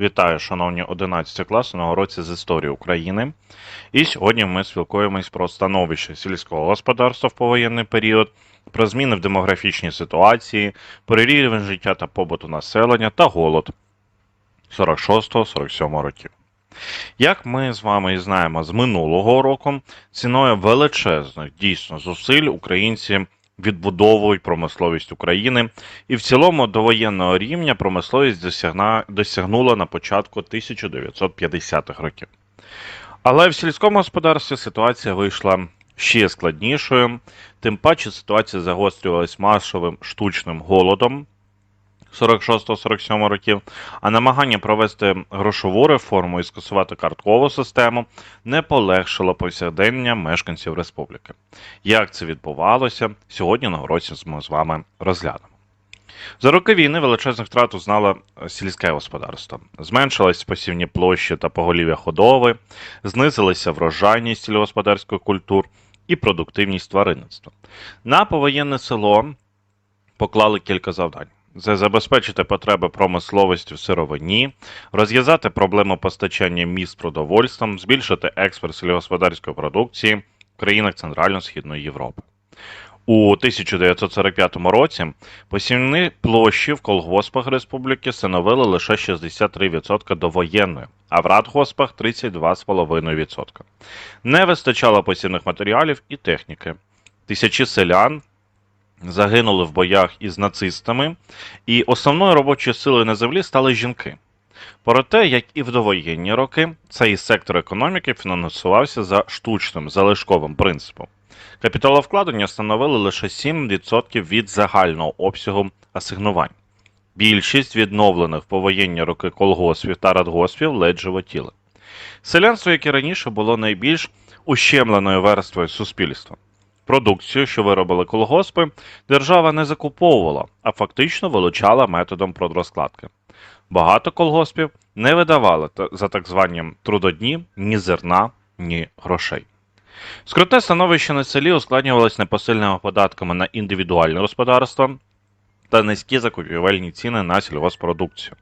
Вітаю, шановні 11 класи на уроці з історії України. І сьогодні ми спілкуємось про становище сільського господарства в повоєнний період, про зміни в демографічній ситуації, про рівень життя та побуту населення та голод 46-47 років. Як ми з вами і знаємо з минулого року, ціною величезних дійсно зусиль українці відбудовують промисловість України, і в цілому довоєнного рівня промисловість досягна, досягнула на початку 1950-х років. Але в сільському господарстві ситуація вийшла ще складнішою, тим паче ситуація загострювалась масовим штучним голодом 46-47 років, а намагання провести грошову реформу і скасувати карткову систему не полегшило повсякдення мешканців республіки. Як це відбувалося, сьогодні на уроці ми з вами розглянемо. За роки війни величезних втрат узнало сільське господарство. Зменшились посівні площі та поголів'я худови, знизилася врожайність сільськогосподарських культур і продуктивність тваринництва. На повоєнне село поклали кілька завдань. Це забезпечити потреби промисловості в сировині, розв'язати проблему постачання міст продовольством, збільшити експорт сільськогосподарської продукції в країнах Центрально-Східної Європи. У 1945 році посівні площі в колгоспах республіки становили лише 63% довоєнної, а в радгоспах 32,5%. Не вистачало посівних матеріалів і техніки. Тисячі селян загинули в боях із нацистами, і основною робочою силою на землі стали жінки. Проте, як і в довоєнні роки, цей сектор економіки фінансувався за штучним залишковим принципом. Капіталовкладення становили лише 7% від загального обсягу асигнувань. Більшість відновлених повоєнні роки колгоспів та радгоспів ледь животіли. Селянство, як і раніше, було найбільш ущемленою верствою суспільства. Продукцію, що виробили колгоспи, держава не закуповувала, а фактично вилучала методом продрозкладки. Багато колгоспів не видавали за так звані трудодні ні зерна, ні грошей. Скруте становище на селі ускладнювалось непосильними податками на індивідуальне господарство та низькі закупівельні ціни на сільгоспродукцію.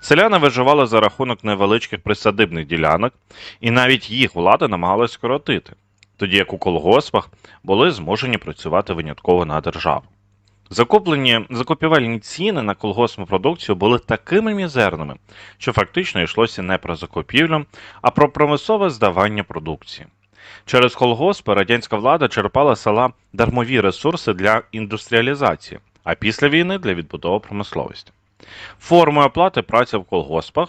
Селяни виживали за рахунок невеличких присадибних ділянок, і навіть їх влада намагалась скоротити, тоді як у колгоспах були змушені працювати винятково на державу. Закуплені закупівельні ціни на колгоспну продукцію були такими мізерними, що фактично йшлося не про закупівлю, а про промислове здавання продукції. Через колгоспи радянська влада черпала села дармові ресурси для індустріалізації, а після війни для відбудови промисловості. Формою оплати праці в колгоспах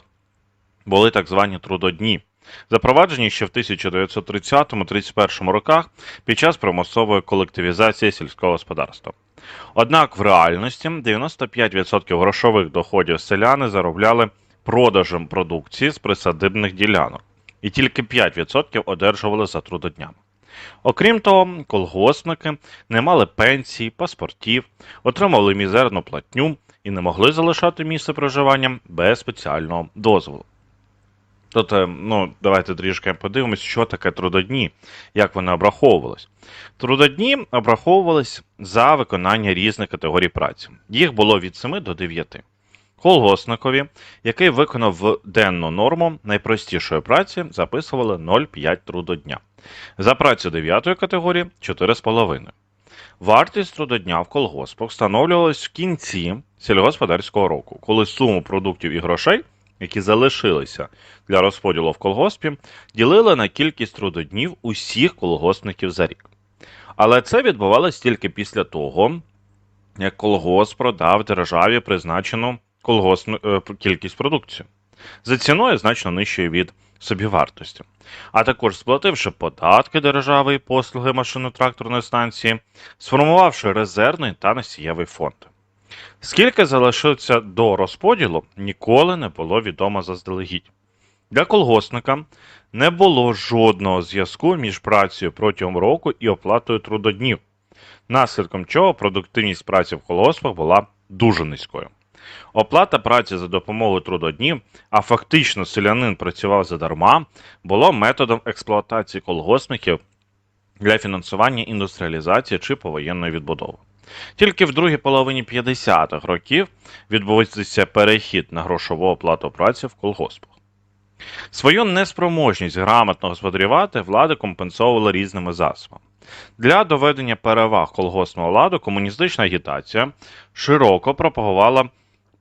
були так звані трудодні, запроваджені ще в 1930-31 роках під час примусової колективізації сільського господарства. Однак в реальності 95% грошових доходів селяни заробляли продажем продукції з присадибних ділянок, і тільки 5% одержували за трудоднями. Окрім того, колгоспники не мали пенсій, паспортів, отримали мізерну платню і не могли залишати місце проживання без спеціального дозволу. Тобто, ну, давайте трішки подивимось, що таке трудодні, як вони обраховувались. Трудодні обраховувались за виконання різних категорій праці. Їх було від 7 до 9. Колгосникові, який виконав денну норму найпростішої праці, записували 0,5 трудодня. За працю 9 категорії 4,5. Вартість трудодня в колгоспах встановлювалась в кінці сільгосподарського року, коли суму продуктів і грошей, які залишилися для розподілу в колгоспі, ділили на кількість трудоднів усіх колгоспників за рік. Але це відбувалось тільки після того, як колгосп продав державі призначену колгоспну е, кількість продукції за ціною значно нижчою від собівартості, а також сплативши податки держави і послуги машино-тракторної станції, сформувавши резервний та носієвий фонд. Скільки залишиться до розподілу, ніколи не було відомо заздалегідь. Для колгосника не було жодного зв'язку між працею протягом року і оплатою трудоднів, наслідком чого продуктивність праці в колгоспах була дуже низькою. Оплата праці за допомогою трудоднів, а фактично селянин працював задарма, було методом експлуатації колгоспників для фінансування індустріалізації чи повоєнної відбудови. Тільки в другій половині 50-х років відбувається перехід на грошову оплату праці в колгоспах. Свою неспроможність грамотно господарювати влади компенсовували різними засобами. Для доведення переваг колгоспного ладу комуністична агітація широко пропагувала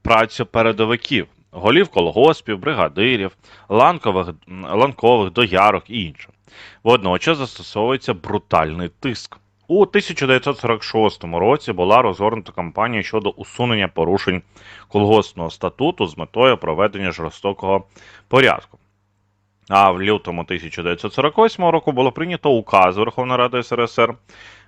працю передовиків, голів колгоспів, бригадирів, ланкових, ланкових доярок і інших. Водночас застосовується брутальний тиск. У 1946 році була розгорнута кампанія щодо усунення порушень колгоспного статуту з метою проведення жорстокого порядку. А в лютому 1948 року було прийнято указ Верховної Ради СРСР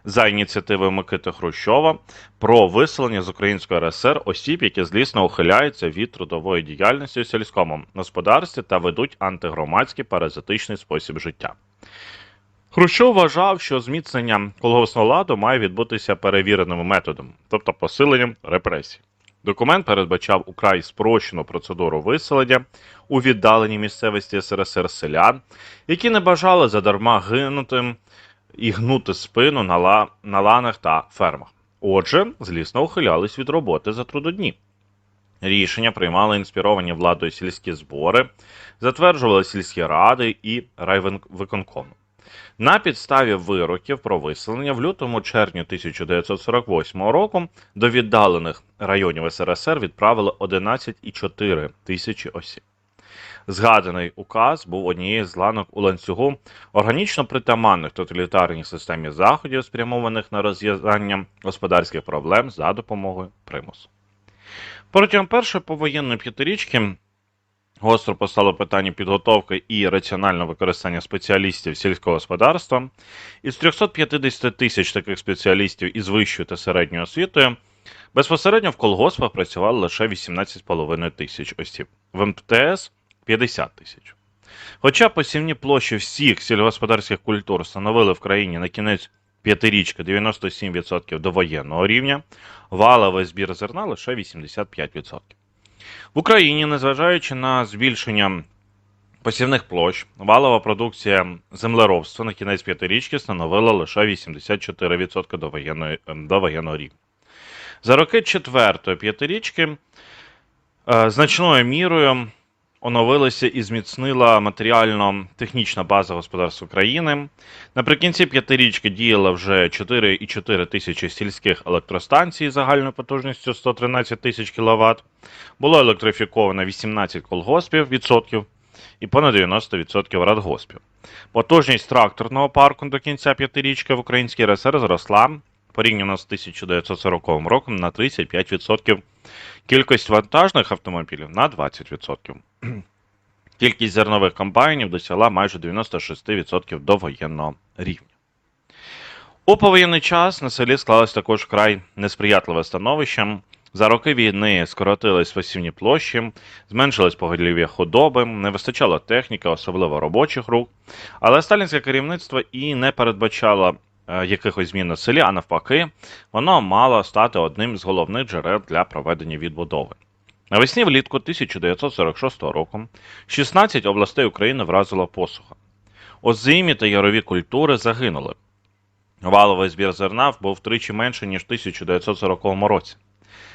за ініціативи Микити Хрущова про виселення з Української РСР осіб, які злісно ухиляються від трудової діяльності у сільському господарстві та ведуть антигромадський паразитичний спосіб життя. Хрущов вважав, що зміцнення колгоспного ладу має відбутися перевіреним методом, тобто посиленням репресій. Документ передбачав украй спрощену процедуру виселення у віддаленій місцевості СРСР селян, які не бажали задарма гинути і гнути спину на, ла... на ланах та фермах. Отже, злісно ухилялись від роботи за трудодні. Рішення приймали інспіровані владою сільські збори, затверджували сільські ради і райвиконкоми. На підставі вироків про виселення в лютому червні 1948 року до віддалених районів СРСР відправили 11,4 тисячі осіб. Згаданий указ був однією з ланок у ланцюгу органічно притаманних тоталітарній системі заходів, спрямованих на розв'язання господарських проблем за допомогою примусу. Протягом першої повоєнної п'ятирічки Гостро постало питання підготовки і раціонального використання спеціалістів сільського господарства. Із 350 тисяч таких спеціалістів із вищою та середньою освітою безпосередньо в колгоспах працювало лише 18,5 тисяч осіб, в МТС 50 тисяч. Хоча посівні площі всіх сільськогосподарських культур становили в країні на кінець п'ятирічки 97% до воєнного рівня, валовий збір зерна лише 85%. В Україні, незважаючи на збільшення посівних площ, валова продукція землеробства на кінець п'ятирічки становила лише 84% до воєнної, до воєнного рівня. За роки четвертої п'ятирічки е, значною мірою оновилася і зміцнила матеріально-технічна база господарств України. Наприкінці п'ятирічки діяло вже 4,4 тисячі сільських електростанцій загальною потужністю 113 тисяч кВт. Було електрифіковано 18 колгоспів відсотків і понад 90% радгоспів. Потужність тракторного парку до кінця п'ятирічки в Українській РСР зросла порівняно з 1940 роком на 35%. Кількість вантажних автомобілів на 20%. Кількість зернових комбайнів досягла майже 96% до воєнного рівня. У повоєнний час на селі склалось також вкрай несприятливе становище. За роки війни скоротились посівні площі, зменшилось поголів'я худоби, не вистачало техніки, особливо робочих рук. Але сталінське керівництво і не передбачало якихось змін на селі, а навпаки, воно мало стати одним з головних джерел для проведення відбудови. Навесні влітку 1946 року 16 областей України вразила посуха. Озимі та ярові культури загинули. Валовий збір зерна був втричі менше, ніж в 1940 році.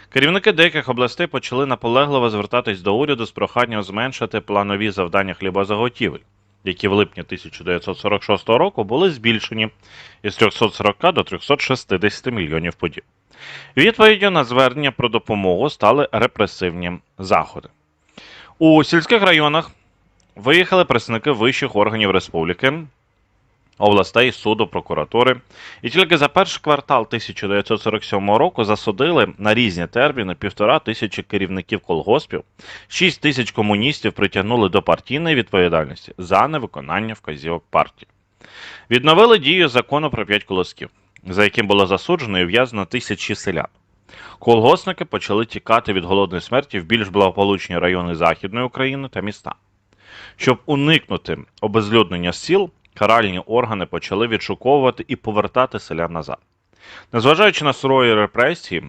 Керівники деяких областей почали наполегливо звертатись до уряду з проханням зменшити планові завдання хлібозаготівель, які в липні 1946 року були збільшені із 340 до 360 мільйонів подіб. Відповіддю на звернення про допомогу стали репресивні заходи. У сільських районах виїхали представники вищих органів республіки, областей, суду, прокуратури, і тільки за перший квартал 1947 року засудили на різні терміни півтора тисячі керівників колгоспів, 6 тисяч комуністів притягнули до партійної відповідальності за невиконання вказівок партії. Відновили дію закону про п'ять колосків за яким було засуджено і ув'язнено тисячі селян. Колгосники почали тікати від голодної смерті в більш благополучні райони Західної України та міста. Щоб уникнути обезлюднення сіл, каральні органи почали відшуковувати і повертати селян назад. Незважаючи на сурові репресії,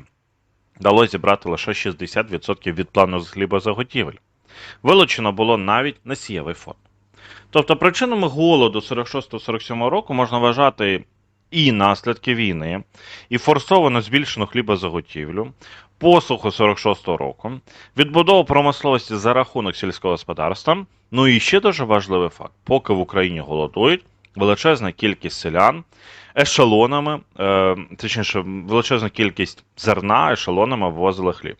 вдалося зібрати лише 60% від плану хлібозаготівель. Вилучено було навіть насієвий фонд. Тобто причинами голоду 46-47 року можна вважати і наслідки війни, і форсовано збільшену хлібозаготівлю, посуху 46-го року, відбудову промисловості за рахунок сільського господарства. Ну і ще дуже важливий факт: поки в Україні голодують, величезна кількість селян ешелонами, е, точніше, величезна кількість зерна ешелонами ввозили хліб.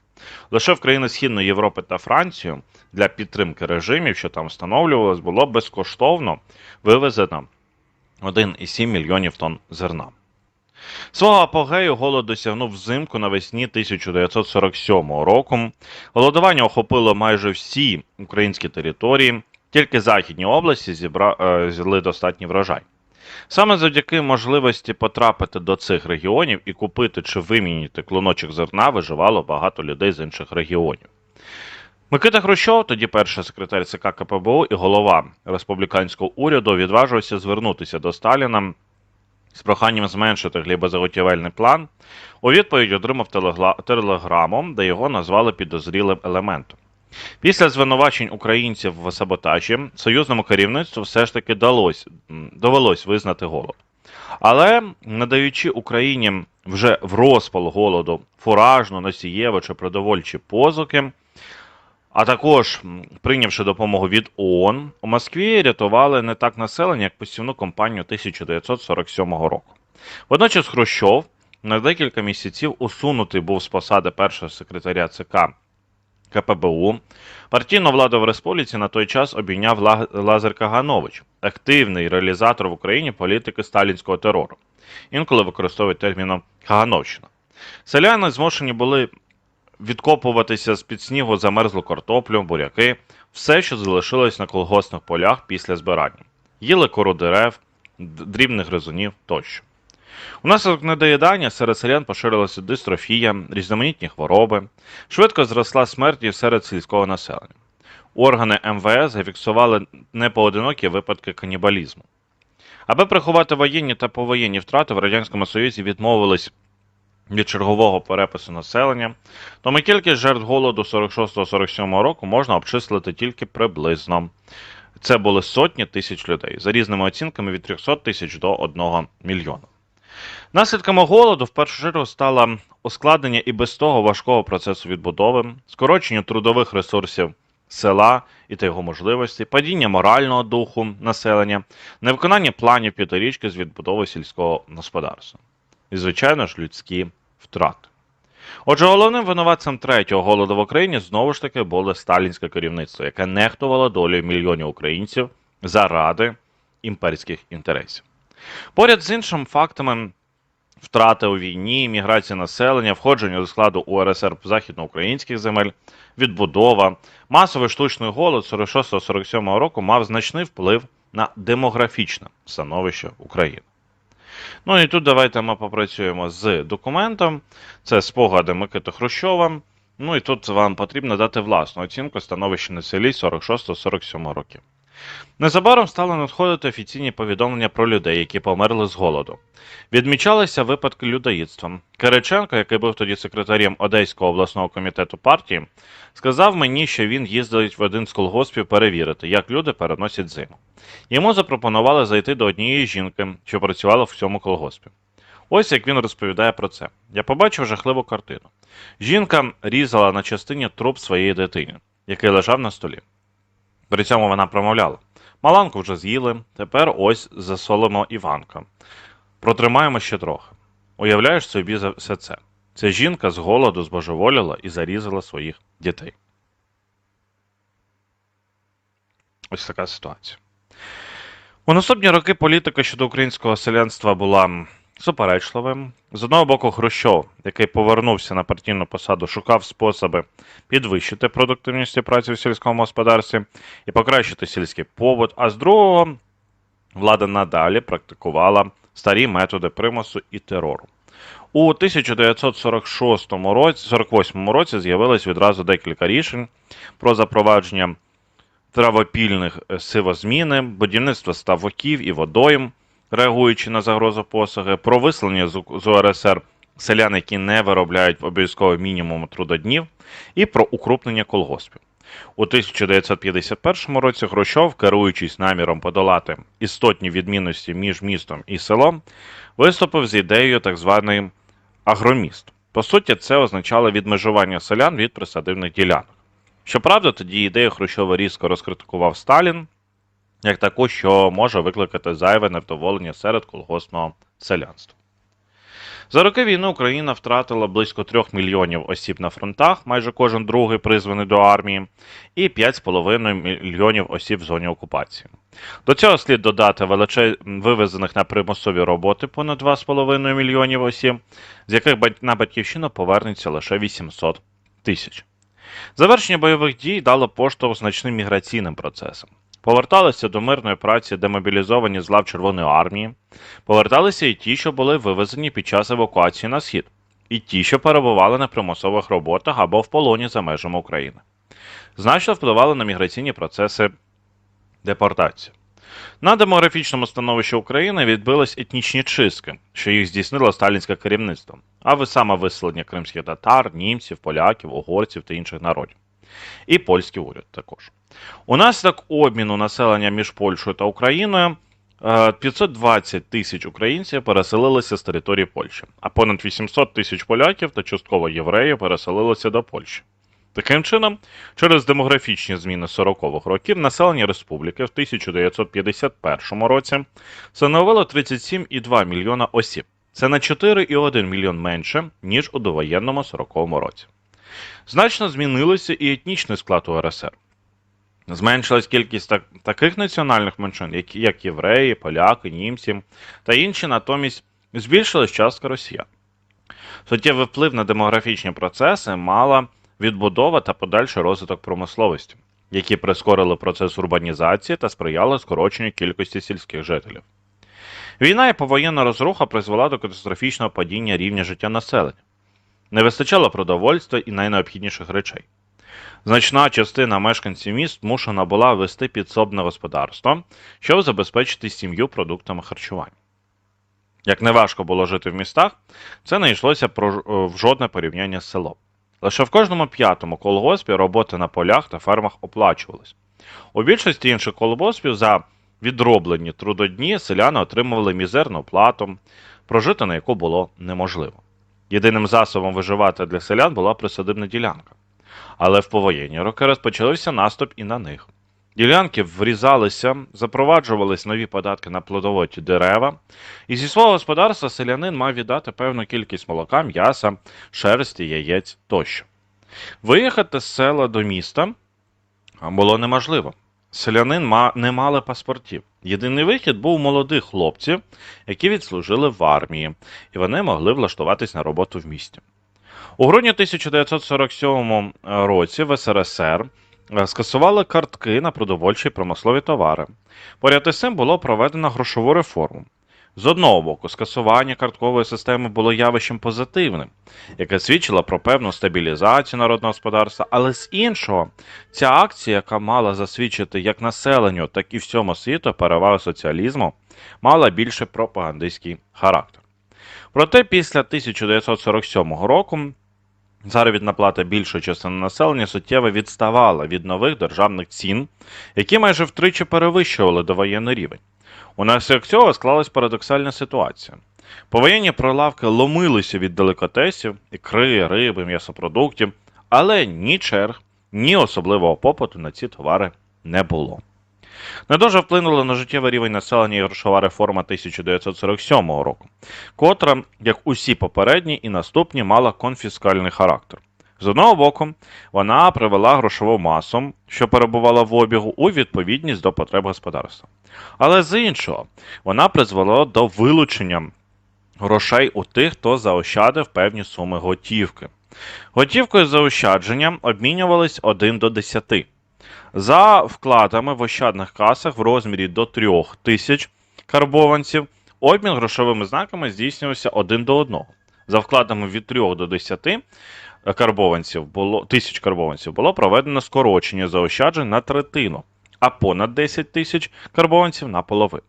Лише в країни Східної Європи та Францію для підтримки режимів, що там встановлювалось, було безкоштовно вивезено 1,7 мільйонів тонн зерна. Свого апогею голод досягнув взимку навесні 1947 року. Голодування охопило майже всі українські території, тільки західні області зібра... е, достатній врожай. Саме завдяки можливості потрапити до цих регіонів і купити чи вимінити клоночок зерна виживало багато людей з інших регіонів. Микита Хрущов, тоді перший секретар ЦК КПБУ і голова республіканського уряду, відважився звернутися до Сталіна з проханням зменшити хлібозаготівельний план. У відповідь отримав телеграму, де його назвали підозрілим елементом. Після звинувачень українців в саботажі союзному керівництву все ж таки далось, довелось визнати голод. Але надаючи Україні вже в розпал голоду фуражну, носієву чи продовольчі позики, а також прийнявши допомогу від ООН, у Москві рятували не так населення, як посівну кампанію 1947 року. Водночас Хрущов на декілька місяців усунутий був з посади першого секретаря ЦК КПБУ. Партійну владу в республіці на той час обійняв Ла- Лазар Каганович, активний реалізатор в Україні політики сталінського терору. Інколи використовують терміном Кагановщина. Селяни змушені були відкопуватися з під снігу замерзлу картоплю, буряки, все, що залишилось на колгоспних полях після збирання. Їли кору дерев, дрібних гризунів тощо. Унаслідок недоїдання серед селян поширилася дистрофія, різноманітні хвороби, швидко зросла смертність серед сільського населення. Органи МВС зафіксували непоодинокі випадки канібалізму. Аби приховати воєнні та повоєнні втрати в Радянському Союзі відмовились від чергового перепису населення, тому кількість жертв голоду 46-47 року можна обчислити тільки приблизно. Це були сотні тисяч людей, за різними оцінками від 300 тисяч до 1 мільйона. Наслідками голоду в першу чергу стало ускладнення і без того важкого процесу відбудови, скорочення трудових ресурсів села і та його можливості, падіння морального духу населення, невиконання планів п'ятирічки з відбудови сільського господарства. І, звичайно ж, людські втрати. Отже, головним винуватцем третього голоду в Україні знову ж таки було сталінське керівництво, яке нехтувало долею мільйонів українців заради імперських інтересів. Поряд з іншими фактами втрати у війні, міграція населення, входження до складу УРСР західноукраїнських земель, відбудова, масовий штучний голод 46-47 року мав значний вплив на демографічне становище України. Ну і тут давайте ми попрацюємо з документом. Це спогади Микити Хрущова. Ну і тут вам потрібно дати власну оцінку становища на селі 46-47 років. Незабаром стали надходити офіційні повідомлення про людей, які померли з голоду. Відмічалися випадки людоїдства. Кириченко, який був тоді секретарем Одеського обласного комітету партії, сказав мені, що він їздить в один з колгоспів перевірити, як люди переносять зиму. Йому запропонували зайти до однієї жінки, що працювала в цьому колгоспі. Ось як він розповідає про це. Я побачив жахливу картину. Жінка різала на частині труп своєї дитини, який лежав на столі. При цьому вона промовляла: Маланку вже з'їли, тепер ось засолимо Іванка. Протримаємо ще трохи. Уявляєш собі за все це. Ця жінка з голоду збожеволіла і зарізала своїх дітей. Ось така ситуація. У наступні роки політика щодо українського селянства була суперечливим. З одного боку, Хрущов, який повернувся на партійну посаду, шукав способи підвищити продуктивність праці в сільському господарстві і покращити сільський побут, а з другого влада надалі практикувала старі методи примусу і терору. У 1946 році, 48 році з'явилось відразу декілька рішень про запровадження травопільних е, сивозміни, будівництво ставоків і водойм, реагуючи на загрозу посаги, про виселення з УРСР селян, які не виробляють обов'язково мінімум трудоднів, і про укрупнення колгоспів. У 1951 році Хрущов, керуючись наміром подолати істотні відмінності між містом і селом, виступив з ідеєю так званий агроміст. По суті, це означало відмежування селян від присадивних ділянок. Щоправда, тоді ідею Хрущова різко розкритикував Сталін як таку, що може викликати зайве невдоволення серед колгоспного селянства. За роки війни Україна втратила близько 3 мільйонів осіб на фронтах, майже кожен другий призваний до армії, і 5,5 мільйонів осіб в зоні окупації. До цього слід додати величе... вивезених на примусові роботи понад 2,5 мільйонів осіб, з яких на батьківщину повернеться лише 800 тисяч. Завершення бойових дій дало поштовх значним міграційним процесам. Поверталися до мирної праці демобілізовані з лав Червоної армії, поверталися і ті, що були вивезені під час евакуації на схід, і ті, що перебували на примусових роботах або в полоні за межами України. Значно впливали на міграційні процеси депортації. На демографічному становищі України відбились етнічні чистки, що їх здійснило сталінське керівництво, а ви саме виселення кримських татар, німців, поляків, угорців та інших народів. І польський уряд також. Унаслідок обміну населення між Польщею та Україною е, 520 тисяч українців переселилися з території Польщі, а понад 800 тисяч поляків та частково євреїв переселилися до Польщі. Таким чином, через демографічні зміни 40-х років населення республіки в 1951 році становило 37,2 мільйона осіб. Це на 4,1 мільйон менше, ніж у довоєнному 40-му році. Значно змінилося і етнічний склад УРСР. Зменшилась кількість так, таких національних меншин, як, як євреї, поляки, німці та інші, натомість збільшилась частка росіян. Суттєвий вплив на демографічні процеси мала відбудова та подальший розвиток промисловості, які прискорили процес урбанізації та сприяли скороченню кількості сільських жителів. Війна і повоєнна розруха призвела до катастрофічного падіння рівня життя населення. Не вистачало продовольства і найнеобхідніших речей. Значна частина мешканців міст змушена була вести підсобне господарство, щоб забезпечити сім'ю продуктами харчування. Як неважко було жити в містах, це не йшлося про е, в жодне порівняння з селом. Лише в кожному п'ятому колгоспі роботи на полях та фермах оплачувались. У більшості інших колгоспів за відроблені трудодні селяни отримували мізерну плату, прожити на яку було неможливо. Єдиним засобом виживати для селян була присадибна ділянка. Але в повоєнні роки розпочався наступ і на них. Ділянки врізалися, запроваджувались нові податки на плодовоті дерева, і зі свого господарства селянин мав віддати певну кількість молока, м'яса, шерсті, яєць тощо. Виїхати з села до міста було неможливо. Селянин не мали паспортів. Єдиний вихід був молодих хлопців, які відслужили в армії, і вони могли влаштуватись на роботу в місті. У грудні 1947 році в СРСР е, скасували картки на продовольчі й промислові товари. Поряд із цим було проведено грошову реформу. З одного боку, скасування карткової системи було явищем позитивним, яке свідчило про певну стабілізацію народного господарства, але з іншого, ця акція, яка мала засвідчити як населенню, так і всьому світу перевагу соціалізму, мала більше пропагандистський характер. Проте після 1947 року заробітна плата більшої частини населення суттєво відставала від нових державних цін, які майже втричі перевищували довоєнний рівень. Унаслідок цього склалась парадоксальна ситуація. Повоєнні прилавки ломилися від делікатесів, ікри, риби, м'ясопродуктів, але ні черг, ні особливого попиту на ці товари не було. Не дуже вплинула на життєвий рівень населення і грошова реформа 1947 року, котра, як усі попередні і наступні, мала конфіскальний характер. З одного боку, вона привела грошову масу, що перебувала в обігу, у відповідність до потреб господарства. Але з іншого, вона призвела до вилучення грошей у тих, хто заощадив певні суми готівки. Готівкою з заощадженням обмінювались 1 до 10. За вкладами в ощадних касах в розмірі до 3 тисяч карбованців обмін грошовими знаками здійснювався один до одного. За вкладами від 3 до 10 карбованців було, тисяч карбованців було проведено скорочення заощаджень на третину, а понад 10 тисяч карбованців на половину.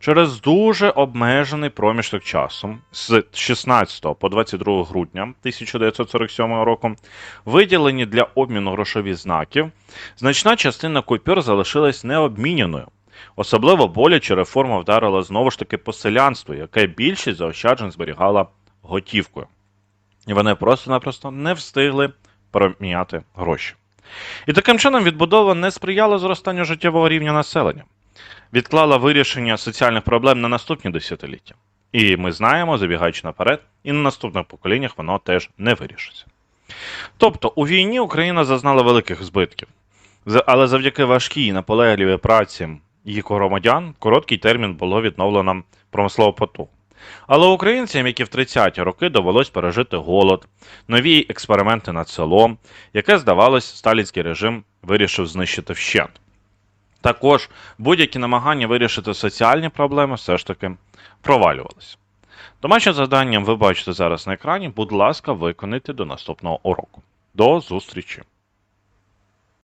Через дуже обмежений проміжок часу з 16 по 22 грудня 1947 року виділені для обміну грошових знаків, значна частина купюр залишилась необміняною. Особливо боляче реформа вдарила знову ж таки по селянству, яке більшість заощаджень зберігала готівкою. І вони просто-напросто не встигли проміняти гроші. І таким чином відбудова не сприяла зростанню життєвого рівня населення, відклала вирішення соціальних проблем на наступні десятиліття. І ми знаємо, забігаючи наперед, і на наступних поколіннях воно теж не вирішиться. Тобто у війні Україна зазнала великих збитків, але завдяки важкій наполегливій праці її громадян короткий термін було відновлено промислову потугу. Але українцям, які в 30-ті роки довелось пережити голод, нові експерименти над селом, яке, здавалось, сталінський режим вирішив знищити вщент. Також будь-які намагання вирішити соціальні проблеми все ж таки провалювалися. Домашнє завданням ви бачите зараз на екрані. Будь ласка, виконайте до наступного уроку. До зустрічі!